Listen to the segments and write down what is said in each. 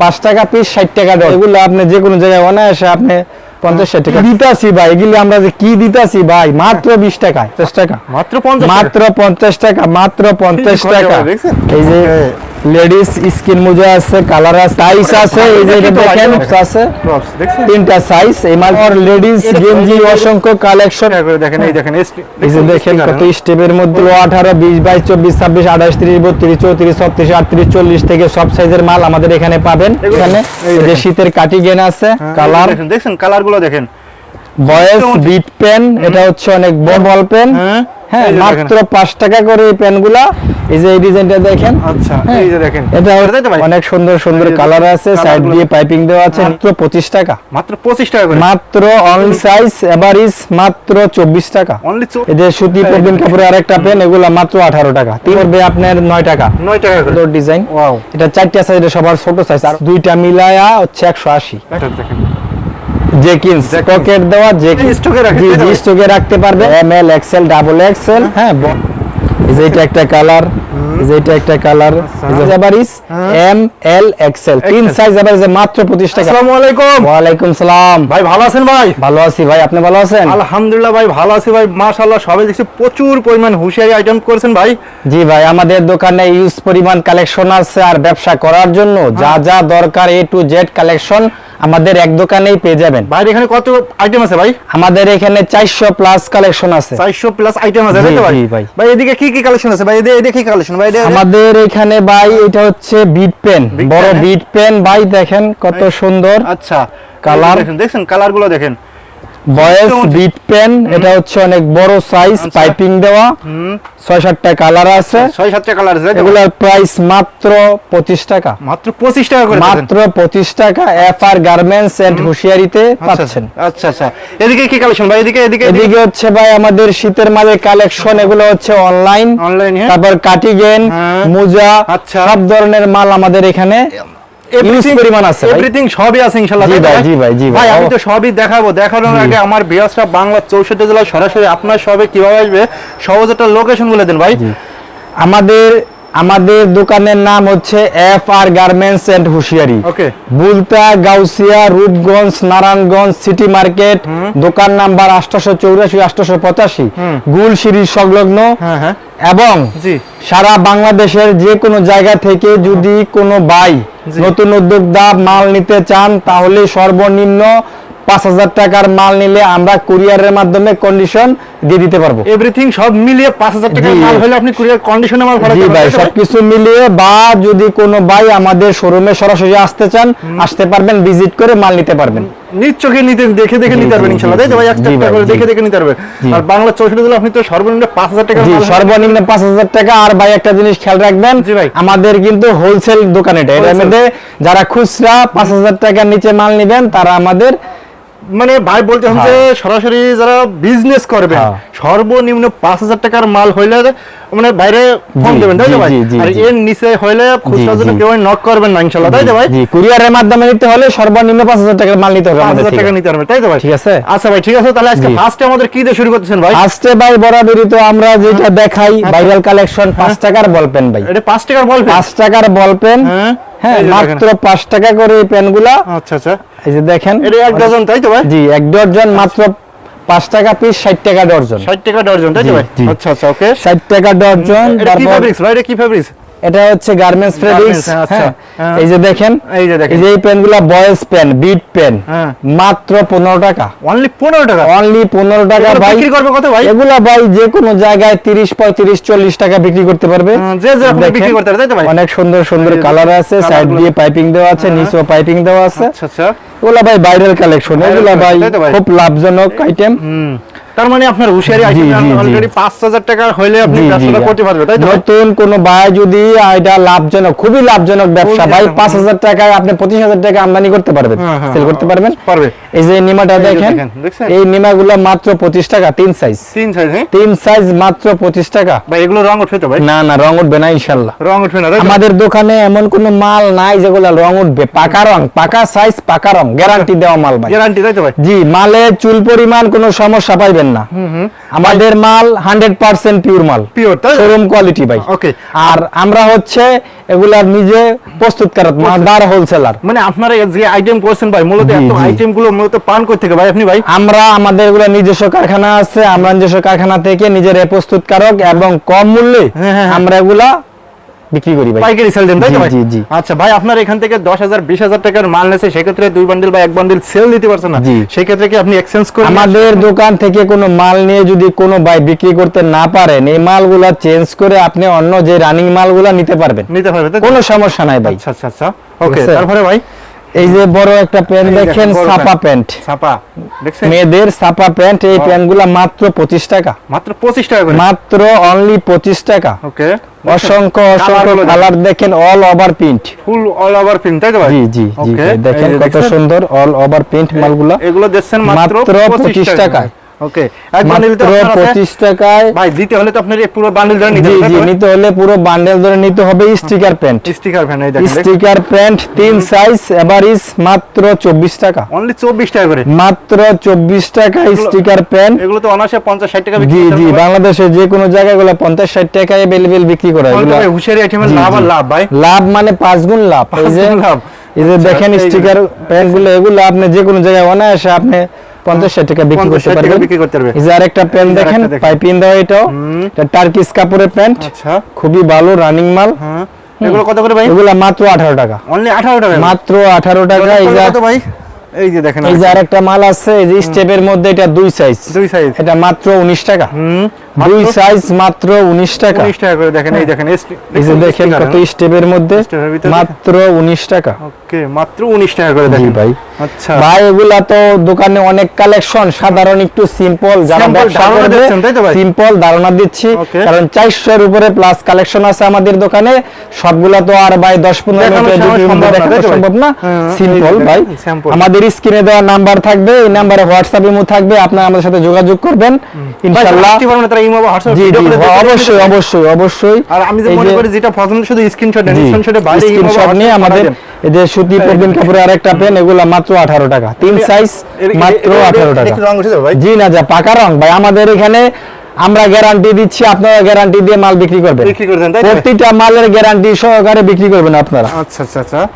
পাঁচ টাকা পিস ষাট টাকা দেয় এগুলো আপনি যে কোনো জায়গায় অনায়াসে আপনি পঞ্চাশ ষাট টাকা। দিতাছি ভাই এগুলো আমরা যে কি দিতাছি ভাই মাত্র বিশ টাকায়। পঞ্চাশ টাকা? মাত্র পঞ্চাশ টাকা। মাত্র পঞ্চাশ টাকা মাত্র পঞ্চাশ টাকা। এই যে লেডিস স্কিন মোজা আছে কালার আছে। সাইজ আছে এই যে দেখেন দেখেন। আছে তিনটা সাইজ এই মাল লেডিস গেঞ্জি অসংখ্য কালেকশন করে দেখেন এই দেখেন এই- যে দেখেন কত স্টেপের মধ্যে আঠারো বিশ বাইশ চব্বিশ ছাব্বিশ আঠাশ ত্রিশ বত্রিশ চৌত্রিশ ছত্রিশ আটত্রিশ চল্লিশ থেকে সব সাইজের মাল আমাদের এখানে পাবেন। এখানে এই যে শীতের কাটি গেন আছে হ্যাঁ, কালার দেখেন দেখছেন? কালারগুলো দেখেন। বয়েস বিট পেন এটা হচ্ছে অনেক বড় বল পেন হ্যাঁ। হ্যাঁ। মাত্র পাঁচ টাকা করে এই পেনগুলা এই যে এই ডিজাইনটা দেখেন। আচ্ছা হ্যাঁ, এই যে দেখেন। এটা? অনেক সুন্দর সুন্দর কালার আছে। সাইড দিয়ে পাইপিং দেওয়া আছে মাত্র পঁচিশ টাকা। মাত্র পঁচিশ টাকা করে। মাত্র অনলি সাইজ এভারেজ মাত্র চব্বিশ টাকা। অনলি এই যে সুতি পরবেন কাপড়ের আরেকটা পেন এগুলা মাত্র আঠারো টাকা। তিন পড়বে আপনার নয় টাকা। নয় টাকা করে। ডিজাইন ওয়াও এটা চারটা সাইজ সবার ছোট সাইজ আর দুইটা মিলায়া হচ্ছে একশো আশি। এটা দেখেন। জেকিন্স পকেট দেওয়া জেকিন্স স্টকে রাখতে পারবে। M L XL double XL হ্যাঁ যে এটা একটা কালার এই যে এটা একটা colour average M L XL তিন সাইজ এভারিজ মাত্র 25 টাকা। আসসালামু আলাইকুম। ওয়ালাইকুম সালাম। ভাই ভালো আছেন ভাই? ভালো আছি ভাই আপনি ভালো আছেন? আলহামদুলিল্লাহ ভাই ভালো আছি ভাই। মাশাআল্লাহ সবাই দেখছি প্রচুর পরিমাণ হুঁশিয়ারি আইটেম করেছেন ভাই। জি ভাই আমাদের দোকানে ইউজ পরিমাণ কালেকশন আছে আর ব্যবসা করার জন্য যা যা দরকার এ টু জেড কালেকশন আমাদের এক দোকানেই পেয়ে যাবেন। ভাই এখানে কত আইটেম আছে ভাই? আমাদের এখানে চারশো প্লাস কালেকশন আছে। চারশো প্লাস আইটেম আছে ভাই। ভাই এদিকে কি কি কালেকশন আছে? ভাই এই দেখি কি কালেকশন ভাই আমাদের এখানে ভাই এটা হচ্ছে বিট পেন বড় হ্যাঁ? বিট পেন ভাই দেখেন কত সুন্দর আচ্ছা। কালার দেখেন কালারগুলো কালারগুলো দেখেন। চমৎকার। বিট পেন এটা হচ্ছে অনেক বড় সাইজ আচ্ছা। পাইপিং দেওয়া। ছয় সাতটা কালার আছে। ছয় সাতটা কালার আছে এগুলোর প্রাইস মাত্র পঁচিশ টাকা। মাত্র পঁচিশ টাকা করে মাত্র পঁচিশ টাকা এফ আর গার্মেন্টস এন্ড হুশিয়ারিতে আচ্ছা, পাচ্ছেন। আচ্ছা আচ্ছা। এদিকে কি কালেকশন ভাই? এদিকে এদিকে এদিকে। হচ্ছে ভাই আমাদের শীতের মাঝে কালেকশন এগুলো হচ্ছে অনলাইন অনলাইন হ্যাঁ। তারপর কাটিগেন হ্যাঁ। মোজা আচ্ছা। সব ধরনের মাল আমাদের এখানে ইউজ পরিমাণ আছে এভরিথিং সবই আছে ইনশাআল্লাহ। জি ভাই, জি ভাই, জি ভাই। ভাই আমি তো সবই দেখাবো। দেখানোর আগে আমার বিয়াসটা বাংলা চৌষট্টি জেলা সরাসরি আপনার সবে কীভাবে আসবে সহজ একটা লোকেশন বলে দেন ভাই। আমাদের আমাদের দোকানের নাম হচ্ছে F R garments and হুশিয়ারি। Okay. Bulta Gausia Rupganj Narayanganj city market দোকান নাম্বার আটশো চৌরাশি আটশো পঁচাশি গুলশিরি সংলগ্ন। হ্যাঁ হ্যাঁ। এবং সারা বাংলাদেশের যে কোনো জায়গা থেকে যদি কোনো বাই। নতুন উদ্যোক্তা মাল নিতে চান তাহলে সর্বনিম্ন পাঁচ হাজার টাকার মাল নিলে আমরা কুরিয়ারের মাধ্যমে কন্ডিশন দিয়ে দিতে পারব। এভরিথিং সব মিলিয়ে পাঁচ হাজার টাকার মাল হলে আপনি কুরিয়ার কন্ডিশনে মাল জি ভাই সবকিছু মিলিয়ে বা যদি কোনো ভাই আমাদের শোরুমে সরাসরি আসতে চান আসতে পারবেন ভিজিট করে মাল নিতে পারবেন। নিজ চোখে নিতে দেখে দেখে নিতে পারবেন ইনশাআল্লাহ। তাই তো ভাই? একটা একটা করে দেখে দেখে নিতে পারবেন। আর বাংলা চৌষট্টি জেলা আপনি তো সর্বনিম্ন পাঁচ হাজার জি সর্বনিম্ন পাঁচ হাজার টাকা। আর ভাই একটা জিনিস খেয়াল রাখবেন জি ভাই। আমাদের কিন্তু হোলসেল দোকান এটা। Wholesale। মধ্যে যারা খুচরা পাঁচ হাজার টাকার নিচে মাল নিবেন তারা আমাদের মানে ভাই বলতে যে হ্যাঁ। সরাসরি যারা বিজনেস করবে হ্যাঁ। সর্বনিম্ন পাঁচ হাজার টাকার মাল হইলে মানে বাইরে ফোন দেবেন তাই ভাই? আর এর নিচে হইলে খুচরা জন্য কেউ নক করবেন না ইনশাল্লাহ তাই তো ভাই? জি কুরিয়ারের মাধ্যমে নিতে হলে সর্বনিম্ন পাঁচ হাজার টাকার মাল নিতে হবে পাঁচ আমাদের হাজার টাকা নিতে হবে তাই তো ভাই? ঠিক আছে। আচ্ছা ভাই ঠিক আছে তাহলে আজকে। ফার্স্টে আমাদের কি দিয়ে শুরু করতেছেন ভাই? আজকে ভাই বরাবরই তো আমরা যেটা দেখাই ভাইরাল কালেকশন পাঁচ টাকার বল পেন ভাই। এটা পাঁচ টাকার বল পাঁচ টাকার বল পেন। হ্যাঁ। হ্যাঁ। মাত্র পাঁচ টাকা করে এই পেনগুলা আচ্ছা আচ্ছা। এই যে দেখেন এটা এক ডজন তাই তো ভাই? জি এক ডজন মাত্র পাঁচ টাকা পিস ষাট টাকা ডর্জন ষাট টাকা ডজন তাই তো ভাই? আচ্ছা আচ্ছা ওকে ষাট টাকা ডর্জন এটা কি ফেব্রিক্স ভাই? এটা কি ফেব্রিক্স এটা হচ্ছে গার্মেন্টস ফেব্রিক্স হ্যাঁ, আচ্ছা। হ্যাঁ। এই যে দেখেন এই যে দেখেন। এই যে পেনগুলা বয়েজ পেন বিট পেন। মাত্র পনেরো টাকা। অনলি পনেরো টাকা? অনলি পনেরো টাকা ভাই। বিক্রি করবে কত ভাই? এগুলা ভাই যে কোনো জায়গায় তিরিশ পঁয়ত্রিশ চল্লিশ টাকা বিক্রি করতে পারবে। যে যেরকম দেখেন, বিক্রি করতে পারে, তাই তো ভাই? অনেক সুন্দর সুন্দর কালার আছে সাইড দিয়ে পাইপিং দেওয়া আছে হ্যাঁ। নিচেও পাইপিং দেওয়া আছে। আচ্ছা আচ্ছা। এগুলা ভাই ভাইরাল কালেকশন এগুলা ভাই? খুব লাভজনক আইটেম হুম। তার মানে আপনার হুশিয়ারি। অলরেডি পাঁচ হাজার টাকা হইলে আপনি ব্যবসাটা করতে পারবে তাই তো? নতুন কোন ভাই যদি এটা লাভজনক খুবই লাভজনক ব্যবসা ভাই লাভজনক। পাঁচ হাজার টাকায় আপনি পঁচিশ হাজার টাকা আমদানি করতে পারবেন হ্যাঁ, হ্যাঁ, সেল করতে হ্যাঁ, পারবেন পারবে। এই যে নিমাটা দেখেন এই নিমাগুলো মাত্র পঁচিশ টাকা তিন সাইজ তিন সাইজ হ্যাঁ? তিন সাইজ মাত্র পঁচিশ টাকা। ভাই এগুলো রং উঠবে তো ভাই? না না রং উঠবে না ইনশাল্লাহ রং উঠবে না আমাদের দোকানে এমন কোন মাল নাই যেগুলো রং উঠবে। পাকা রং পাকা সাইজ পাকা রং গ্যারান্টি দেওয়া মাল ভাই। গ্যারান্টি তাই তো ভাই? জি মালে চুল পরিমাণ কোনো সমস্যা পাইবেন না। আমাদের মাল হান্ড্রেড পার্সেন্ট পিওর মাল। পিওর শোরুম কোয়ালিটি ভাই। ওকে আর আমরা হচ্ছে এগুলার নিজে প্রস্তুতকারক মাদার হোলসেলার মানে আপনারা যে আইটেম করছেন ভাই মূলত এত আইটেমগুলো মূলত পান করতে থেকে ভাই আপনি ভাই? আমরা আমাদের এগুলো নিজস্ব কারখানা আছে আমরা নিজস্ব কারখানা থেকে নিজের প্রস্তুতকারক এবং কম মূল্যে হ্যাঁ, হ্যাঁ, হ্যাঁ। আমরা এগুলা বিক্রি করি ভাই। পাইকারি সেল দেন তাই ভাই? জি, জি। আচ্ছা ভাই আপনার এখান থেকে 10000 20000 টাকার মাল নেছে সেক্ষেত্রে দুই বান্ডিল বা এক বান্ডিল সেল দিতে পারছেন না? সেই ক্ষেত্রে কি আপনি এক্সচেঞ্জ করে আমাদের দোকান থেকে কোনো মাল নিয়ে যদি কোনো ভাই বিক্রি করতে না পারেন এই মালগুলো চেঞ্জ করে আপনি অন্য যে রানিং মালগুলো নিতে পারবেন। নিতে পারবেন? কোনো সমস্যা নাই ভাই। আচ্ছা আচ্ছা আচ্ছা। ওকে তারপরে ভাই? এই যে বড় একটা প্যান্ট দেখেন, সাপা প্যান্ট। ছাপা দেখছেন? মেয়েদের সাপা প্যান্ট এই প্যান্টগুলা মাত্র পঁচিশ টাকা। মাত্র পঁচিশ টাকা করে? মাত্র অনলি পঁচিশ টাকা। ওকে। অসংখ্য অসংখ্য কালার দেখেন all over print full all over print তাই তো ভাই? জি জি জি দেখেন কত সুন্দর অল ওভার প্রিন্ট মালগুলা। এগুলো দেখছেন মাত্র মাত্র 25 25 টাকায়। ওকে এক বান্ডিল তো আপনার আছে? পঁচিশ টাকায় ভাই দিতে হলে তো আপনার এই পুরো বান্ডিল ধরে নিতে হবে জি নিতে হলে পুরো বান্ডেল ধরে নিতে হবে স্টিকার প্যান্ট স্টিকার ফ্যান এই দেখেন স্টিকার প্যান্ট তিন সাইজ এভারেজ মাত্র চব্বিশ টাকা। অনলি চব্বিশ টাকা করে? মাত্র চব্বিশ টাকা স্টিকার প্যান্ট এগুলো তো টাকা বিক্রি জি জি বাংলাদেশে যে কোনো জায়গায়গুলো পঞ্চাশ ষাট টাকা অ্যাভেলেবেল বিক্রি করে ভাই হুঁশিয়ারি আইটেমের লাভ আর লাভ ভাই। লাভ মানে পাঁচ গুণ লাভ। এই যে লাভ। এই যে আচ্ছা, দেখেন স্টিকার প্যান্টগুলো এগুলো আপনি যে কোনো জায়গায় অনায়াসে আপনি পঞ্চাশ ষাট টাকা বিক্রি করতে পারবেন। বিক্রি করতে পারবে। এই যে আরেকটা প্যান্ট দেখেন দেওয়া এটাও এটা টার্কিস কাপড়ের প্যান্ট। আচ্ছা। খুবই ভালো রানিং মাল। এগুলো কত করে ভাই? এগুলো মাত্র আঠারো টাকা। অনলি আঠারো টাকা। মাত্র আঠারো টাকা। এই যে কত ভাই? এই যে দেখেন এই যে আরেকটা। মাল আছে এই যে স্টেপের মধ্যে এটা দুই সাইজ দুই সাইজ এটা মাত্র উনিশ টাকা। হুম। দুই সাইজ মাত্র উনিশ টাকা। উনিশ টাকা করে দেখেন এই দেখেন এই যে দেখেন কত স্টেপের মধ্যে মাত্র উনিশ টাকা। ওকে মাত্র উনিশ টাকা করে দেখেন। ভাই। আচ্ছা। ভাই এগুলা তো দোকানে অনেক কালেকশন সাধারণ একটু সিম্পল যারা ব্যবসা করবে সিম্পল ধারণা দিচ্ছি. কারণ চারশোর উপরে প্লাস কালেকশন আছে আমাদের দোকানে। সবগুলা তো আর ভাই দশ পনেরো দেখানো মিনিটের সম্ভব না, তো ভাই? হ্যাঁ, সিম্পল ভাই। আমাদের স্ক্রিনে দেওয়া নাম্বার থাকবে এই নাম্বারে হোয়াটসঅ্যাপ ইমো থাকবে আপনারা আমাদের সাথে যোগাযোগ করবেন। ইনশাআল্লাহ আসতে পারবেন না, তারা ইমো বা হোয়াটসঅ্যাপ ভিডিও করে অবশ্যই অবশ্যই অবশ্যই। আর আমি যে মনে করি যেটা পছন্দ শুধু স্ক্রিনশট দেন স্ক্রিনশটে বাইরে ইমো বা নিয়ে আমাদের এই যে সুতি প্রবীণ কাপড়ের আরেকটা পেন এগুলা মাত্র আঠারো টাকা। তিন সাইজ এর- এর- মাত্র এর- এর- আঠারো এর টাকা। রং উঠে যাবে ভাই। জি না যা পাকা রং। ভাই আমাদের এখানে আমরা গ্যারান্টি দিচ্ছি আপনারা গ্যারান্টি দিয়ে মাল বিক্রি করবেন। বিক্রি করে তাই প্রতিটা মালের গ্যারান্টি সহকারে বিক্রি করবেন আপনারা। আচ্ছা আচ্ছা আচ্ছা।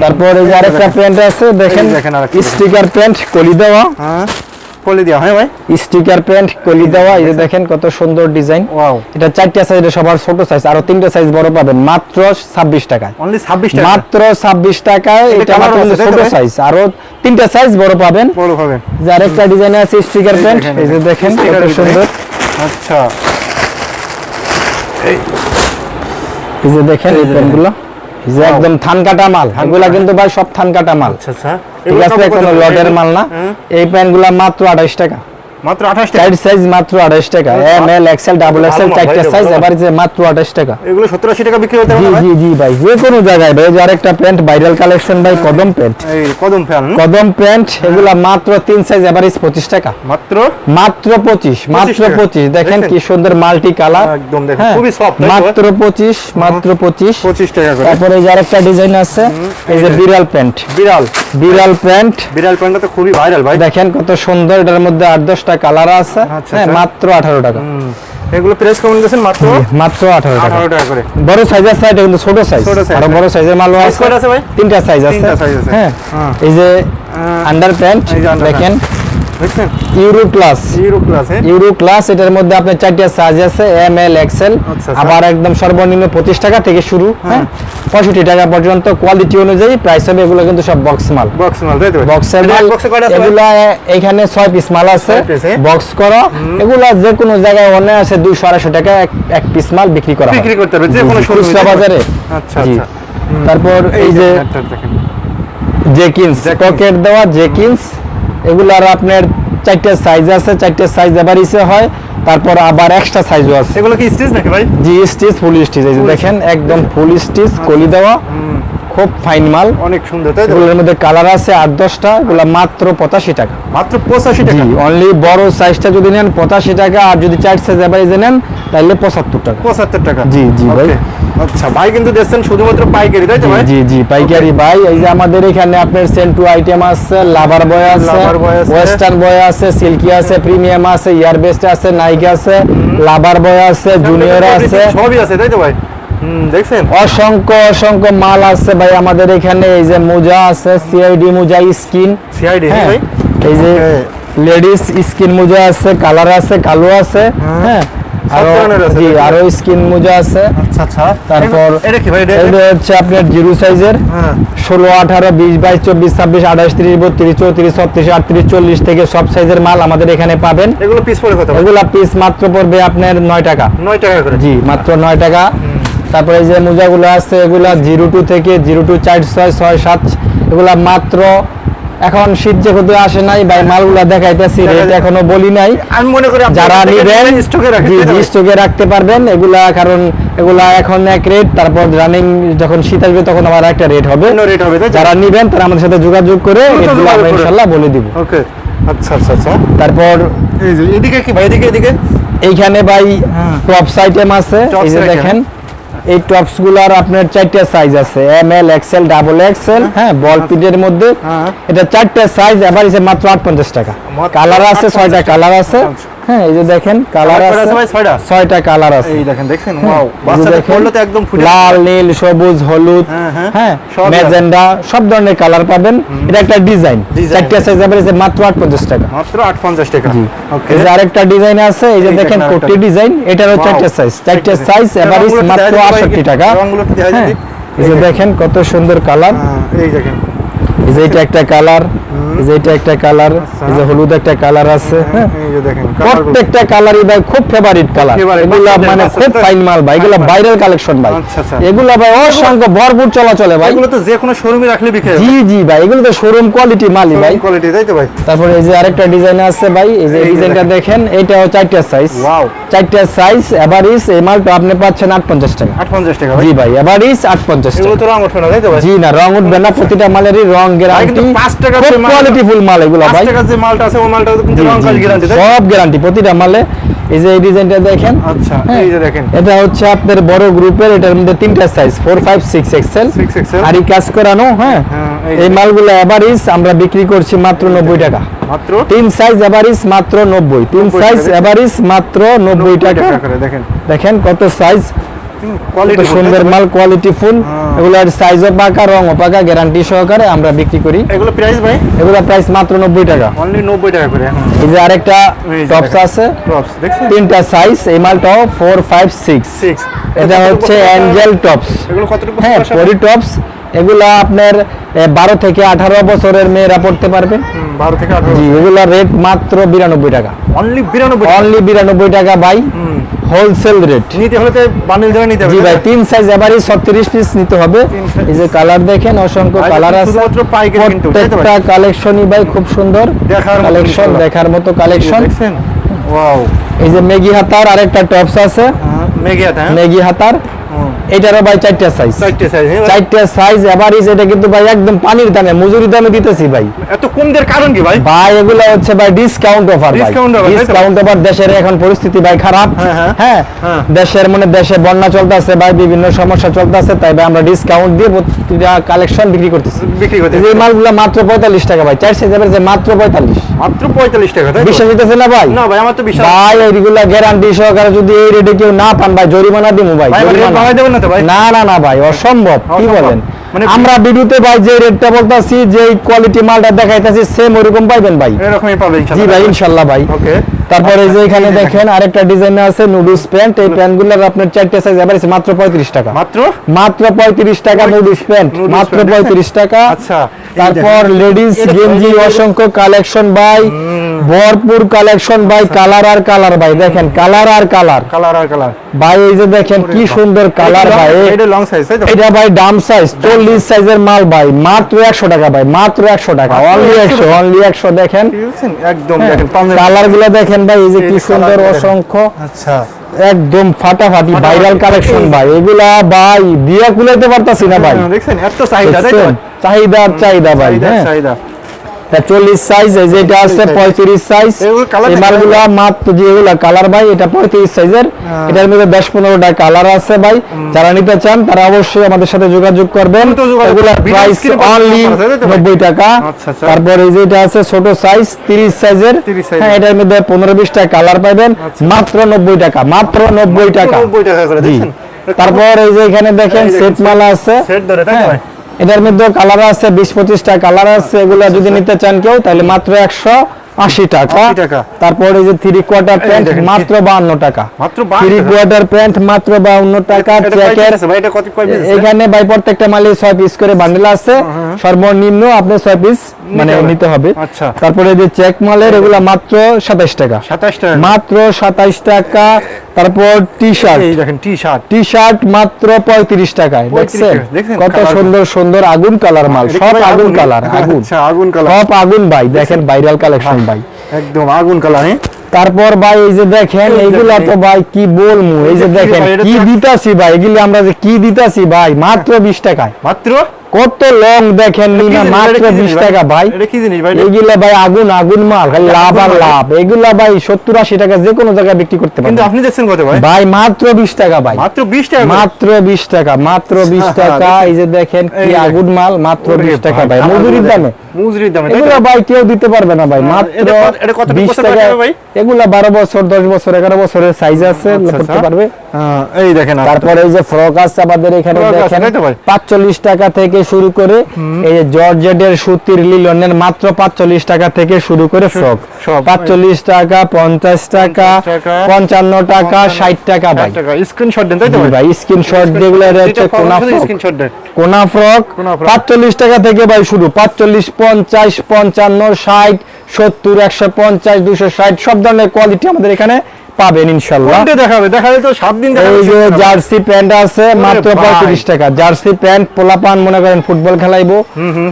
তারপর যে আরেকটা প্যান্ট আছে দেখেন দেখেন স্টিকার প্যান্ট কলি দেওয়া। হ্যাঁ। বলে দেওয়া হ্যাঁ ভাই? স্টিকার প্যান্ট কলি দেওয়া এই দেখেন কত সুন্দর ডিজাইন ওয়াও এটা চারটা সাইজ সবার ছোট সাইজ আরও তিনটা সাইজ বড় পাবেন। মাত্র ছাব্বিশ টাকায়। অনলি ছাব্বিশ টাকা? মাত্র ছাব্বিশ টাকায় এটা মাত্র ছোট সাইজ আরও তিনটা সাইজ বড় পাবেন। বড় পাবেন। যার একটা ডিজাইন আছে স্টিকার প্যান্ট এই যে দেখেন কত সুন্দর। আচ্ছা। এই যে দেখেন এই প্যান্টগুলো যে একদম থান কাটা মাল এগুলা কিন্তু ভাই সব থান কাটা মাল। আচ্ছা আচ্ছা। ঠিক আছে কোনো লটের মাল না। এই প্যান্টগুলা মাত্র আঠাশ টাকা। মাত্র 28 টাকা। সাইজ মাত্র 28 টাকা। এম এল ডাবল চারটা সাইজ যে মাত্র 28 টাকা। এগুলো 70 80 টাকা বিক্রি হতে পারে জি জি ভাই যে কোনো জায়গায় ভাই প্যান্ট ভাইরাল কালেকশন ভাই হ্যাঁ, কদম প্যান্ট এই কদম প্যান্ট কদম প্যান্ট এগুলা মাত্র 3 সাইজ 25 টাকা। মাত্র? মাত্র 25 মাত্র 25 দেখেন কি সুন্দর মাল্টি কালার একদম দেখেন হ্যাঁ, খুবই সফট মাত্র 25 মাত্র 25 25 টাকা করে। তারপরে ডিজাইন আছে এই যে বিড়াল প্যান্ট বিড়াল। বিড়াল প্যান্ট বিড়াল প্যান্টটা তো খুবই ভাইরাল ভাই। দেখেন কত সুন্দর এটার মধ্যে 8 10 পাঁচটা কালার আছে। হ্যাঁ, মাত্র আঠারো টাকা। এগুলো প্রেস কমিউনিকেশন মাত্র? মাত্র 18 টাকা। বড় সাইজ আছে এটা কিন্তু ছোট সাইজ আর বড় সাইজের মাল আছে। তিনটা সাইজ আছে। হ্যাঁ। এই যে আন্ডার প্যান্ট দেখেন। দেখছেন ইউরো প্লাস ইউরো ক্লাসে ইউরো ক্লাস এটার মধ্যে আপনার চারটা সাইজ আছে এম এল এক্সেল। আবার একদম সর্বনিম্ন পঁচিশ টাকা থেকে শুরু হ্যাঁ। পঁয়ষট্টি টাকা পর্যন্ত কোয়ালিটি অনুযায়ী প্রাইস হবে এগুলো কিন্তু সব বক্স মাল। বক্স মাল তাই তো মাল? এগুলা এখানে ছয় পিস মাল আছে। হ্যাঁ? বক্স করা। এগুলা যে কোনো জায়গায় অনেক আছে দুইশো আড়াইশো টাকা এক- পিস মাল বিক্রি করা বিক্রি করতে হবে যে কোনো জি, বাজারে। আচ্ছা আচ্ছা। তারপর এই যে জেকিন্স পকেট দেওয়া জেকিন্স এগুলার আপনার চারটা সাইজ আছে চারটা সাইজ এবার ইসে হয় তারপর আবার এক্সট্রা সাইজও আছে। এগুলো কি স্টিচ নাকি ভাই? জি স্টিচ ফুল স্টিচ এই যে দেখেন একদম ফুল স্টিচ কলি দেওয়া খুব ফাইন মাল। অনেক সুন্দর তাই এগুলোর মধ্যে কালার আছে আট দশটা এগুলো মাত্র পঁচাশি টাকা। মাত্র পঁচাশি টাকা? অনলি বড় সাইজটা যদি নেন পঁচাশি টাকা আর যদি চার সাইজ এভারেজে নেন তাহলে পঁচাত্তর টাকা। পঁচাত্তর টাকা। জি জি ভাই. আচ্ছা ভাই কিন্তু দেখছেন শুধুমাত্র পাইকারি তাই তো ভাই? জি জি পাইকারি ভাই এই যে আমাদের এখানে আপনার সেন্টু আইটেম আছে লাভার বয় আছে। ওয়েস্টার্ন বয় আছে। সিল্কি আছে প্রিমিয়াম আছে ইয়ার বেস্ট আছে নাইক আছে লাভার বয় আছে জুনিয়র আছে। সবই আছে তাই তো ভাই? দেখছেন? অসংখ্য অসংখ্য মাল আছে ভাই আমাদের এখানে এই যে মোজা আছে সিআইডি মোজা স্কিন। সিআইডি হ্যাঁ এই যে লেডিস স্কিন মোজা আছে কালার আছে কালো আছে হ্যাঁ। সব আরও জি? আরও স্কিন মোজা আছে। আচ্ছা আচ্ছা। তারপর এটা কি ভাই এটা এটা হচ্ছে আপনার জিরো সাইজের হ্যাঁ। থেকে সব সাইজের মাল আমাদের এখানে পাবেন। এগুলো পিস পরে কত? ভাই এগুলা পিস মাত্র পড়বে আপনার নয় টাকা। নয় টাকা করে। জি মাত্র নয় টাকা। তারপরে যে মোজাগুলো আছে এগুলা জিরো টু থেকে জিরো টু চার ছয় ছয় সাত এগুলা মাত্র এখন শীত যেহেতু আসে নাই ভাই মালগুলা দেখাইতেছি রেট এখনও বলি নাই। আমি মনে করি যারা নিবেন স্টকে জি রাখতে পারবেন। এগুলা কারণ এগুলা এখন এক রেট তারপর রানিং যখন শীত আসবে তখন আবার একটা রেট হবে। রেট হবে যারা নিবেন তারা আমাদের সাথে যোগাযোগ করে আমরা। ইনশাল্লাহ বলে দিব। ওকে আচ্ছা আচ্ছা আচ্ছা। তারপর এই যে এদিকে কি ভাই এদিকে এদিকে? এইখানে ভাই হ্যাঁ। টপস আইটেম আছে এই যে দেখেন। এই টপসগুলার আপনার চারটা সাইজ আছে M L XL double XL হ্যাঁ বল পিটের মধ্যে হ্যাঁ। এটা চারটা সাইজ এবার মাত্র আট পঞ্চাশ টাকা কালার আছে 850 ছয়টা কালার আছে। হ্যাঁ এই যে দেখেন কালার আছে। ছয়টা? ছয়টা কালার আছে। এই দেখেন দেখছেন? ওয়াও বাচ্চাদের পড়লে তো একদম ফুটে লাল নীল সবুজ হলুদ হ্যাঁ, হ্যাঁ, হ্যাঁ। ম্যাজেন্ডা সব ধরনের কালার পাবেন। এটা একটা ডিজাইন। চারটা সাইজ এবার এসে মাত্র আট পঞ্চাশ টাকা। মাত্র 850 টাকা। ওকে এই যে আরেকটা ডিজাইন আছে এই যে দেখেন কোটি ডিজাইন। এটারও চারটা সাইজ চারটা সাইজ। এভারেজ মাত্র দেখা যাবে আটষট্টি কি? টাকা যে দেখেন কত সুন্দর কালার হ্যাঁ, এই দেখেন। এই যে এটা একটা কালার এই যে এটা একটা কালার আচ্ছা। এই যে হলুদ একটা কালার আছে হ্যাঁ এই যে দেখেন প্রত্যেকটা কালারই ভাই খুব ফেভারিট কালার এগুলা মানে খুব ফাইন মাল ভাই এগুলা ভাইরাল কালেকশন ভাই। আচ্ছা, আচ্ছা। এগুলা ভাই অসংখ্য ভরপুর চলাচলে ভাই। এগুলো তো যে কোনো শোরুমে রাখলে বিক্রি জি জি ভাই এগুলো তো শোরুম কোয়ালিটি মালই ভাই। কোয়ালিটি তাই তো ভাই? তারপরে এই যে আরেকটা ডিজাইন আছে ভাই এই যে ডিজাইনটা দেখেন। এটাও চারটা সাইজ Wow. চারটা সাইজ এভারেজ এই মালটা আপনি পাচ্ছেন আট পঞ্চাশ টাকা। 850 টাকা ভাই। জি ভাই এভারেজ আট পঞ্চাশ এগুলো তো রং ওঠে না তাই তো ভাই? জি না রং উঠবে না প্রতিটা মালেরই রং গ্যারান্টি মাল- কোয়ালিটি ফুল মাল এগুলো ভাই। টাকার যে মালটা আছে ওই মালটা কিন্তু রং কাজ গ্যারান্টি সব গ্যারান্টি প্রতিটা মালে। এই যে এই ডিজাইনটা দেখেন। আচ্ছা হ্যাঁ, এই যে দেখেন। এটা হচ্ছে আপনার বড় গ্রুপের এটার মধ্যে তিনটা size four five six XL 6XL আর এই কাজ করানো হ্যাঁ হ্যাঁ, এই এই মালগুলো এভারেজ আমরা বিক্রি করছি মাত্র নব্বই টাকা। মাত্র? তিন সাইজ এভারেজ মাত্র নব্বই। তিন সাইজ। এভারেজ মাত্র নব্বই টাকা। দেখেন। দেখেন কত সাইজ কোয়ালিটি সুন্দর মাল কোয়ালিটি ফুল এগুলোর সাইজও পাকা রঙও পাকা গ্যারান্টি সহকারে আমরা বিক্রি করি। এগুলো প্রাইস ভাই? এগুলো প্রাইস মাত্র নব্বই টাকা। অনলি 90 টাকা করে এই যে আরেকটা টপস আছে। টপস দেখছেন? তিনটা সাইজ এই মালটাও ফোর ফাইভ সিক্স 6 এটা হচ্ছে অ্যাঞ্জেল টপস এগুলো কতটুকু হ্যাঁ পরি টপস এগুলা আপনার বারো থেকে আঠারো বছরের মেয়েরা পড়তে পারবে। হুম, 12 থেকে জি এগুলা রেট মাত্র বিরানব্বই টাকা। অনলি 92 অনলি বিরানব্বই টাকা বাই হুম। হোলসেল রেট নিতে হলে বান্ডিল জমা নিতে হবে জি ভাই তিন সাইজ এবারই ছত্রিশ পিস নিতে হবে। এই যে কালার দেখেন অসংখ্য কালার আছে। পাইকারি কিন্তু? প্রত্যেকটা কালেকশনই ভাই খুব সুন্দর। দেখার কালেকশন দেখার মতো কালেকশন দেখছেন? ওয়াও এই যে মেগি হাতার আরেকটা টপস আছে। মেগি আটা হ্যাঁ? মেগি হাতার। হুম। এটারও ভাই চারটা সাইজ চারটে সাইজ চারটা সাইজ এভারেজ এটা কিন্তু ভাই একদম পানির দামে মজুরি দামে দিতেছি ভাই। এত কম দেওয়ার কারণ কি ভাই? ভাই এগুলো হচ্ছে ভাই ডিসকাউন্ট অফার ভাই। Discount offer, ডিসকাউন্ট অফার দেশের এখন পরিস্থিতি ভাই খারাপ। হ্যাঁ, হ্যাঁ। হ্যাঁ হ্যাঁ। দেশের মানে দেশে বন্যা চলতেছে ভাই বিভিন্ন সমস্যা চলতেছে তাই ভাই আমরা ডিসকাউন্ট দিয়ে প্রতিটা কালেকশন বিক্রি করতেছি। বিক্রি করতে এই মালগুলো মাত্র পঁয়তাল্লিশ টাকা ভাই চার সাইজ যে মাত্র পঁয়তাল্লিশ। মাত্র 45 টাকা তাই? বিশ্বাস হইতেছে না ভাই? না ভাই আমার তো বিশ্বাস ভাই এইগুলো গ্যারান্টি সহকারে যদি এই রেটে কেউ না পান ভাই জরিমানা দিমু ভাই ভাই জরিমানা। বাড়াই দেবেন না তো ভাই? না না না ভাই অসম্ভব কি বলেন? মানে- আমরা ভিডিওতে ভাই যে রেটটা বলতাছি যে কোয়ালিটি মালটা দেখাইতাছি সেম ওরকম পাইবেন ভাই? এরকমই জি ভাই ইনশাল্লাহ ভাই। ওকে তারপরে এই যে এখানে দেখেন আরেকটা ডিজাইন আছে নুডলস প্যান্ট এই প্যান্টগুলোর আপনার চারটে সাইজ এভারেজ মাত্র পঁয়ত্রিশ টাকা। মাত্র? মাত্র পঁয়ত্রিশ টাকা নুডলস প্যান্ট মাত্র pant, পঁয়ত্রিশ টাকা। আচ্ছা তারপর লেডিস গেঞ্জি অসংখ্য কালেকশন ভাই। ভরপুর কালেকশন ভাই কালার আর কালার ভাই দেখেন কালার আর কালার কালার আর কালার ভাই এই যে দেখেন কি সুন্দর কালার ভাই। এটা লং সাইজ তাই তো? এটা ভাই ডাম সাইজ চল্লিশ সাইজের মাল ভাই মাত্র একশো টাকা ভাই মাত্র একশো টাকা। অনলি 100 অনলি একশো দেখেন। ঠিক একদম দেখেন কালারগুলো দেখেন ভাই এই যে কি সুন্দর অসংখ্য। আচ্ছা। একদম ফাটাফাটি। ভাইরাল কালেকশন ভাই এগুলা ভাই দিয়া কুলাইতে পারতাছি না ভাই। হ্যাঁ, দেখছেন এত চাহিদা তাই তো? চাহিদা আর চাহিদা ভাই হ্যাঁ। চাহিদা। চল্লিশ সাইজ এই যে আছে পঁয়ত্রিশ সাইজ মালগুলো মাত্র যেগুলো কালার ভাই এটা পঁয়ত্রিশ সাইজের এটার মধ্যে দশ পনেরোটা কালার আছে ভাই। যারা নিতে চান তারা অবশ্যই আমাদের সাথে যোগাযোগ করবেন। এগুলা প্রাইস অনলি? নব্বই টাকা। আচ্ছা, আচ্ছা। তারপর এই যে এটা আছে ছোট সাইজ তিরিশ সাইজের হ্যাঁ এটার মধ্যে পনেরো বিশটা কালার পাবেন। মাত্র নব্বই টাকা মাত্র নব্বই টাকা। তারপর এই যে এখানে দেখেন সেট মালা আছে। সেট ধরে তাই তো হ্যাঁ, ভাই? এটার মধ্যে কালার আছে বিশ পঁচিশটা কালার আছে এগুলো যদি নিতে চান কেউ তাহলে মাত্র একশো আশি টাকা। 80 টাকা। তারপর যে থ্রি কোয়ার্টার প্যান্ট মাত্র বাউন্ন টাকা। মাত্র 52 থ্রি কোয়ার্টার প্যান্ট মাত্র বাউন্ন টাকা এখানে ভাই প্রত্যেকটা মালে ছয় পিস করে বান্ডেল আছে। সর্বনিম্ন আপনি ছয় পিস মানে নিতে হবে। আচ্ছা। তারপরে যে চেক মালের এগুলা মাত্র সাতাইশ টাকা। 27 টাকা। মাত্র সাতাইশ টাকা। তারপর টি শার্ট দেখেন টি শার্ট টি শার্ট মাত্র পঁয়ত্রিশ টাকায়। 35 দেখছেন? কত সুন্দর সুন্দর আগুন কালার মাল। সব আগুন আগুন? কালার আগুন। আচ্ছা, আগুন কালার। সব আগুন ভাই দেখেন ভাইরাল কালেকশন ভাই। একদম আগুন কালার হ্যাঁ? তারপর ভাই এই যে দেখেন এইগুলা তো ভাই কি বলমু এই যে দেখেন কি দিতাছি ভাই? এগুলি আমরা যে কি দিতাছি ভাই? মাত্র বিশ টাকায়। মাত্র? কত লং দেখেন মাত্র এটা কি বিশ জিনিস টাকা ভাই? এটা কি জিনিস ভাই? আগুন আগুন মাল খালি লাভ আর লাভ। এগুলা ভাই সত্তর আশি টাকা যে কোনো জায়গায় বিক্রি করতে কিন্তু আপনি দেখছেন কত ভাই? ভাই মাত্র বিশ টাকা ভাই। মাত্র 20 টাকা মাত্র বিশ টাকা মাত্র বিশ হ্যাঁ, টাকা এই যে দেখেন কি আগুন মাল মাত্র ওরে বিশ টাকা ভাই মজুরির দামে। মজুরির দামে তাই ভাই কেউ দিতে পারবে না ভাই। মাত্র এটা কত- এটা কত বিশ বছর ভাই? এগুলা বারো বছর দশ বছর এগারো বছরের সাইজ আছে আচ্ছা, করতে আচ্ছা। পারবে। হ্যাঁ, এই দেখেন তারপরে এই যে ফ্রক আছে আমাদের এখানে দেখেন তাই তো ভাই? পাঁচচল্লিশ টাকা থেকে শুরু করে এই যে জর্জেটের সুতির লিলনের মাত্র পাঁচচল্লিশ টাকা থেকে শুরু করে ফ্রক সব। পাঁচচল্লিশ টাকা 50 টাকা, পঞ্চান্ন টাকা ষাট টাকা ভাই। স্ক্রিনশট দেন তাই তো ভাই? স্ক্রিনশট যেগুলো রয়েছে কোনা স্ক্রিনশট দেন। কোনা ফ্রক কোনা ফ্রক। পাঁচচল্লিশ টাকা থেকে ভাই শুরু। পাঁচচল্লিশ পঞ্চাশ পঞ্চান্ন ষাট সত্তর একশো পঞ্চাশ দুশো ষাট সব ধরনের কোয়ালিটি আমাদের এখানে পাবেন ইনশাল্লাহ কোনটা দেখাবে? দেখালে তো সাত দিন দেখাবে। এই যে জার্সি প্যান্ট আছে মাত্র ভাই। পঁয়ত্রিশ টাকা। জার্সি প্যান্ট পোলাপান মনে করেন ফুটবল খেলাইবো।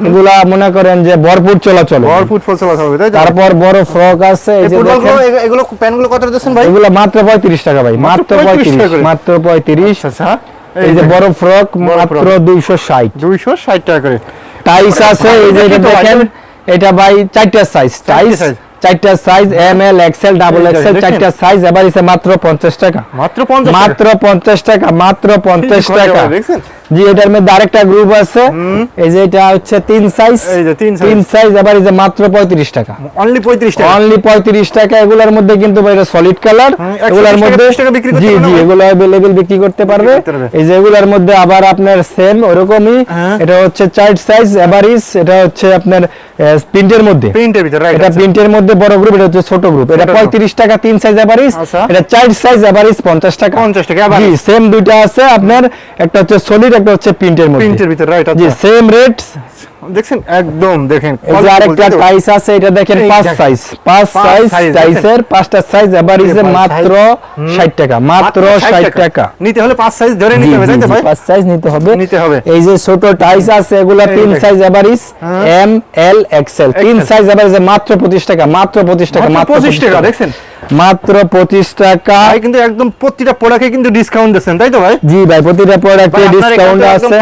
এগুলা মনে করেন যে ভরপুর চলাচল। ফুটবল হবে তারপর বড় ফ্রক আছে এই যে ফুটবলগুলো এগুলো প্যান্টগুলো কত দিচ্ছেন ভাই? এগুলা মাত্র পঁয়ত্রিশ টাকা ভাই মাত্র 35 পঁয়ত্রিশ মাত্র পঁয়ত্রিশ। আচ্ছা এই যে বড় ফ্রক মাত্র frock। দুইশো ষাট। দুইশো ষাট টাকা করে। টাইস আছে এই যে এটা দেখেন ভাই। চারটা সাইজ টাইস? চারটা size M L XL double XL. চারটা সাইজ এবার মাত্র পঞ্চাশ টাকা। মাত্র পঞ্চাশ মাত্র পঞ্চাশ টাকা মাত্র পঞ্চাশ টাকা। টাকা দেখছেন? জি এটার মধ্যে আরেকটা গ্রুপ আছে। এই যে এটা হচ্ছে তিন সাইজ এই যে তিন তিন সাইজ এবার এই যে মাত্র পঁয়ত্রিশ টাকা। অনলি পঁয়ত্রিশ টাকা। অনলি পঁয়ত্রিশ টাকা এগুলোর মধ্যে কিন্তু ভাই এটা সলিড কালার হুম, 130 এগুলোর মধ্যে 30 টাকা বিক্রি করতে জি জি এগুলো অ্যাভেলেবেল বিক্রি করতে পারবে। এই যে এগুলোর মধ্যে আবার আপনার সেম ওরকমই। হ্যাঁ। এটা হচ্ছে সাইজ এভারিজ এটা হচ্ছে আপনার প্রিন্টের মধ্যে। প্রিন্টের ভিতরে রাইট এটা প্রিন্টের মধ্যে বড় গ্রুপ এটা হচ্ছে ছোট গ্রুপ এটা ছোট group। পঁয়ত্রিশ টাকা তিন সাইজ এভারিজ আচ্ছা। এটা চাইল্ড সাইজ এভারিজ পঞ্চাশ টাকা। 50 টাকা জি সেম দুইটা আছে। আপনার একটা হচ্ছে সলিড একটা হচ্ছে প্রিন্টের মধ্যে। প্রিন্টের ভিতরে রাইট জি আচ্ছা সেম রেট দেখছেন একদম দেখেন এই যে আরেকটা টাইস আছে এটা দেখেন পাঁচ সাইজ পাঁচ সাইজ টাইসের পাঁচটা সাইজ এভারেজে ভাই, মাত্র ষাট টাকা মাত্র ষাট টাকা। নিতে হলে পাঁচ সাইজ ধরে নিতে হবে জি, তাই ভাই? পাঁচ সাইজ নিতে হবে। নিতে হবে। এই যে ছোট টাইস আছে এগুলা তিন সাইজ এভারেজ হ্যাঁ। এম এল এক্সেল তিন সাইজ এভারেজে মাত্র পঁচিশ টাকা মাত্র পঁচিশ টাকা মাত্র মাত্র 25 টাকা, দেখছেন? মাত্র পঁচিশ টাকা কিন্তু একদম প্রতিটা প্রোডাক্টে কিন্তু ডিসকাউন্ট দিচ্ছেন তাই তো ভাই জি ভাই প্রতিটা প্রোডাক্টে ডিসকাউন্ট আছে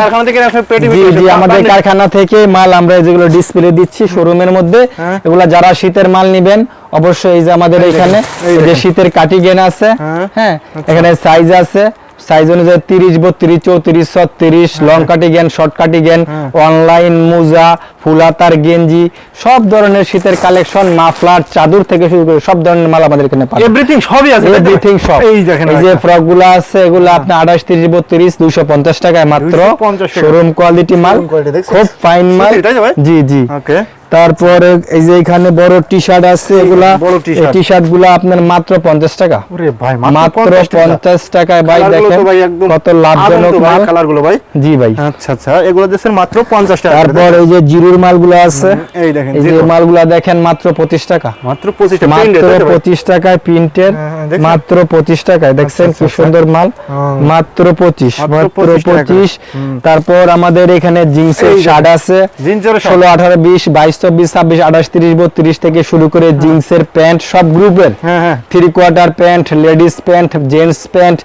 জি জি আমাদের কারখানা থেকে মাল আমরা যেগুলো ডিসপ্লে দিচ্ছি শোরুমের মধ্যে হ্যাঁ। এগুলা যারা শীতের মাল নিবেন অবশ্যই এই যে আমাদের এখানে যে। শীতের কাটিগেন আছে হ্যাঁ। হ্যাঁ এখানে সাইজ আছে সাইজ অনুযায়ী তিরিশ বত্রিশ চৌত্রিশ ছত্রিশ লং কাটিগেন শর্ট কাটিগেন হ্যাঁ। অনলাইন মোজা ফুলাতার গেঞ্জি সব ধরনের শীতের কালেকশন মাফলার চাদর থেকে শুরু করে সব ধরনের মাল আমাদের এখানে পাবেন। এভরিথিং সবই আছে? এভরিথিং সব। এই দেখেন এই যে ফ্রকগুলো আছে এগুলো আপনি আঠাশ তিরিশ বত্রিশ দুইশো পঞ্চাশ টাকায় মাত্র। শোরুম কোয়ালিটি মাল? খুব ফাইন মাল। জি জি। ওকে তারপরে এই যে এখানে বড় টি শার্ট আছে এগুলা টি শার্টগুলো আপনার মাত্র পঞ্চাশ টাকা। মাত্র পঞ্চাশ টাকায় ভাই দেখেন কত লাভজনক আগুন তো ভাই ভাই। জি ভাই। আচ্ছা আচ্ছা এগুলো দিচ্ছেন মাত্র পঞ্চাশ টাকা। তারপর এই যে জিরুর মালগুলো আছে। এই দেখেন, এই জিরো। দেখেন মাত্র পঁচিশ টাকা। মাত্র পঁচিশ টাকা মাত্র printed, তাই তো ভাই? পঁচিশ টাকায় প্রিন্টের হ্যাঁ, হ্যাঁ? মাত্র পঁচিশ টাকায়। দেখছেন কি সুন্দর মাল? মাত্র পঁচিশ মাত্র মাত্র 25 তারপর আমাদের এখানে জিন্সের শার্ট আছে। জিন্সের শার্ট। ষোলো আঠারো বিশ বাইশ চব্বিশ ছাব্বিশ আঠাশ তিরিশ বত্রিশ থেকে শুরু করে জিন্সের প্যান্ট সব গ্রুপের। হ্যাঁ হ্যাঁ। Three quarter pant ladies pant gents pant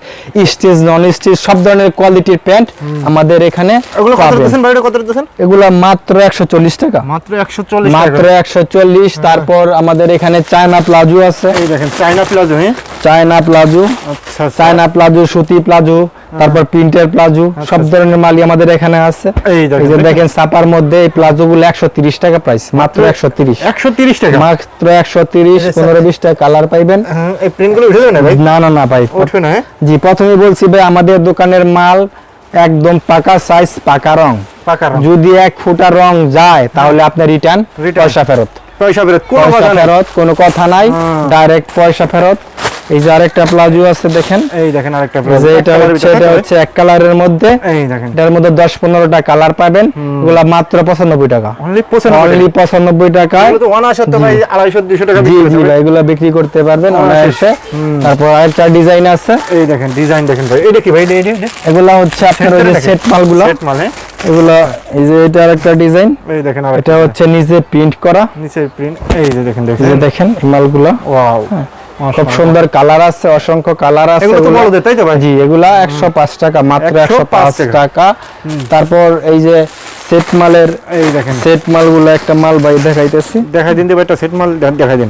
stitch non stitch সব ধরনের কোয়ালিটির প্যান্ট আমাদের এখানে এগুলো কত দিচ্ছেন ভাই? কত দিচ্ছেন এগুলা মাত্র একশো চল্লিশ টাকা। মাত্র একশো চল্লিশ মাত্র একশো চল্লিশ তারপর আমাদের এখানে চায়না প্লাজো আছে। এই দেখেন চাইনা প্লাজো হ্যাঁ? চায়না প্লাজো আচ্ছা আচ্ছা। চায়না প্লাজো সুতি প্লাজো তারপর প্রিন্টের প্লাজো সব ধরনের মালই আমাদের এখানে আছে। এই দেখেন চাপার মধ্যে এই প্লাজো গুলো একশো তিরিশ টাকা প্রাইস মাত্র একশো তিরিশ। একশো তিরিশ টাকা? মাত্র একশো তিরিশ পনেরো বিশ টাকা কালার পাইবেন। হ্যাঁ, এই প্রিন্টগুলো উঠে যাবে না ভাই? না না না ভাই। উঠবে না হ্যাঁ? জি প্রথমে বলছি ভাই আমাদের দোকানের মাল একদম পাকা সাইজ পাকা রং। পাকা রং। যদি এক ফুটা রং যায় তাহলে আপনার রিটার্ন। পয়সা ফেরত। পয়সা ফেরত কোনো কথা ফেরত কোনো কথা নাই। ডাইরেক্ট পয়সা ফেরত। এই যে আরেকটা প্লাজো আছে দেখেন। এই দেখেন আরেকটা প্লাজো। এটা হচ্ছে এটা হচ্ছে এক কালারের মধ্যে। এই দেখেন। এটার মধ্যে দশ পনেরোটা কালার পাবেন। এগুলা মাত্র পঁচানব্বই টাকা। অনলি পঁচানব্বই অনলি পঁচানব্বই টাকায়। এগুলো তো অনায়াসে তো ভাই আড়াইশো দুশো টাকা বিক্রি জি করতে ভাই। এগুলা বিক্রি করতে পারবেন অনায়াসে। তারপর আরেকটা ডিজাইন আছে। এই দেখেন ডিজাইন দেখেন ভাই। এটা কি ভাই? এটা এগুলা হচ্ছে আপনার ওই সেট মালগুলো। সেট মাল হ্যাঁ। এগুলো এই যে এটা আরেকটা ডিজাইন। এই দেখেন এটা হচ্ছে নিচে প্রিন্ট করা। নিচে প্রিন্ট এই যে দেখেন এই দেখেন দেখেন এই মালগুলো। ওয়াও খুব সুন্দর কালার আছে অসংখ্য কালার আছে। এগুলো তো বড়দের তাই তো ভাই? জি এগুলা একশো পাঁচ টাকা মাত্র 105 একশো পাঁচ টাকা। তারপর এই যে সেট মালের এই দেখেন। সেট মালগুলো একটা মাল ভাই দেখাইতেছি। দেখাই দিন দিবা একটা সেট মাল দেখাই দিন।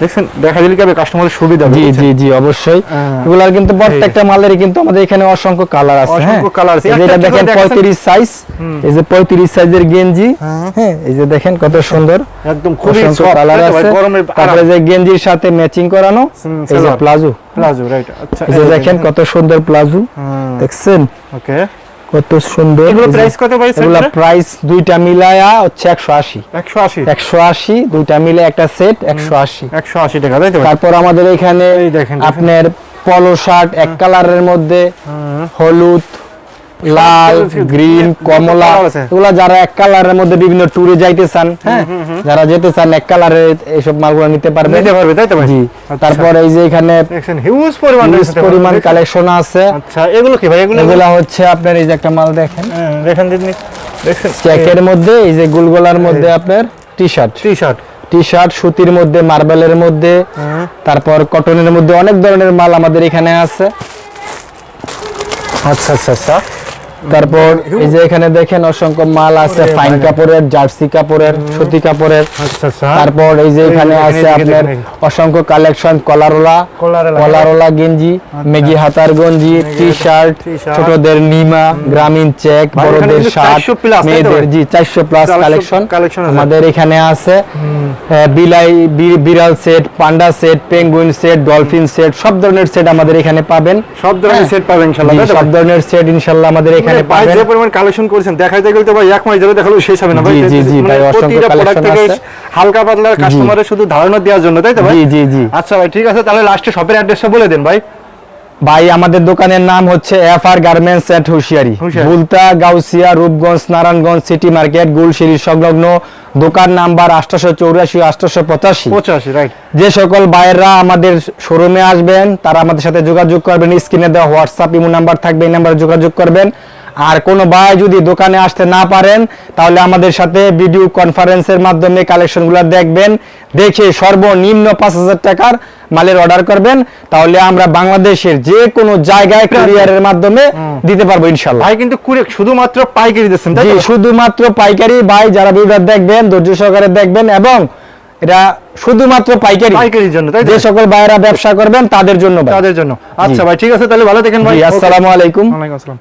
দেখছেন? দেখা দিলে কি কাস্টমারের সুবিধা জি জি জি অবশ্যই। হ্যাঁ। এগুলার কিন্তু প্রত্যেকটা মালেরই কিন্তু আমাদের এখানে অসংখ্য কালার আছে হ্যাঁ? অসংখ্য colour আছে। এই যে এটা দেখেন করে দেখাচ্ছেন। পঁয়ত্রিশ সাইজ এই যে পঁয়ত্রিশ সাইজের গেঞ্জি। হ্যাঁ। হ্যাঁ এই যে দেখেন কত সুন্দর। একদম খুবই কালার? আছে। তারপরে যে গেঞ্জির সাথে ম্যাচিং করানো এই যে প্লাজো। প্লাজো রাইট আচ্ছা এই যে দেখেন কত সুন্দর প্লাজো। দেখছেন? ওকে কত সুন্দর এগুলো প্রাইস কত ভাই এগুলো প্রাইস দুইটা মিলায়া হচ্ছে 180 180 180 একশো আশি দুইটা মিলে একটা সেট একশো আশি। 180 টাকা তাই তো তারপর আমাদের এখানে এই দেখেন, দেখেন। আপনার পলো শার্ট এক কালারের মধ্যে হলুদ লাল গ্রিন কমলা। colour এগুলা যারা এক কালারের মধ্যে বিভিন্ন ট্যুরে যাইতে চান হ্যাঁ যারা যেতে চান এক কালারের এইসব মালগুলো নিতে পারবেন। নিতে পারবে তাই তো ভাই? জি আচ্ছা। তারপর এই যে এখানে হিউজ পরিমাণ হিউজ পরিমাণ কালেকশন আছে। আচ্ছা এগুলো কি ভাই? এগুলো এগুলা হচ্ছে আপনার এই যে একটা মাল দেখেন। হ্যাঁ, দেখেন দিন দেখছেন? চেকের মধ্যে এই যে গুলগোলার মধ্যে আপনার T shirt T shirt T shirt সুতির মধ্যে মার্বেলের মধ্যে তারপর কটনের মধ্যে অনেক ধরনের মাল আমাদের এখানে আছে। আচ্ছা আচ্ছা আচ্ছা। তারপর এই যে এখানে দেখেন অসংখ্য মাল আছে ফাইন কাপড়ের জার্সি কাপড়ের সুতি কাপড়ের। আচ্ছা আচ্ছা। তারপর এই যে এখানে আছে আপনার অসংখ্য কালেকশন কলারোলা কলারোলা। গেঞ্জি মেগি হাতার গঞ্জি টি শার্ট ছোটদের নিমা গ্রামীণ চেক বড়দের শার্ট 400 plus, তাই তো মেয়েদের জি চারশো প্লাস কালেকশন আমাদের এখানে আছে। আহ, বিলাই বিড়াল set panda set penguin set dolphin set সব ধরনের সেট আমাদের এখানে পাবেন। সব ধরনের হ্যাঁ। সেট পাবেন তাই তো সব ধরনের সেট ইনশাল্লাহ আমাদের এখানে ভাই পাবেন। যে পরিমাণ কালেকশন করেছেন দেখাইতে গেলে তো ভাই এক মাস যাবে দেখাল শেষ হবে না ভাই। জি, জি, মানে ভাই, অসংখ্য থেকে আছে। হালকা পাতলা কাস্টমারের শুধু ধারণা দেওয়ার জন্য তাই তো ভাই? জি জি জি। আচ্ছা ভাই ঠিক আছে তাহলে লাস্টে শপের অ্যাড্রেসটা বলে দেন ভাই। ভাই আমাদের দোকানের নাম হচ্ছে F R garments and হুশিয়ারি বুলতা Gausia Rupganj Narayanganj city market গুলশিরি সংলগ্ন দোকান নাম্বার আটশো চৌরাশি আটশো পঁচাশি। পঁচাশি যে সকল বাইররা আমাদের শোরুমে আসবেন তারা আমাদের সাথে যোগাযোগ করবেন স্ক্রিনে দেওয়া হোয়াটসঅ্যাপ ইমো নাম্বার থাকবে এই নাম্বারে যোগাযোগ করবেন। আর কোনো ভাই যদি দোকানে আসতে না পারেন তাহলে আমাদের সাথে ভিডিও কনফারেন্সের মাধ্যমে কালেকশনগুলো দেখবেন দেখে সর্বনিম্ন পাঁচ হাজার টাকার মালের অর্ডার করবেন তাহলে আমরা বাংলাদেশের যে কোনো জায়গায় কুরিয়ারের মাধ্যমে দিতে পারব ইনশাল্লাহ। ভাই কিন্তু শুধুমাত্র পাইকারি দিচ্ছেন তাই শুধুমাত্র পাইকারি ভাই যারা ভিডিও দেখবেন ধৈর্য সহকারে দেখবেন এবং এটা শুধুমাত্র পাইকারি। পাইকারির জন্য তাই যে সকল ভাইয়েরা ব্যবসা করবেন তাদের জন্য তাদের জন্য। আচ্ছা ভাই ঠিক আছে তাহলে ভালো দেখেন ভাই. আসসালামু আলাইকুম। ওয়ালাইকুম আসসালাম।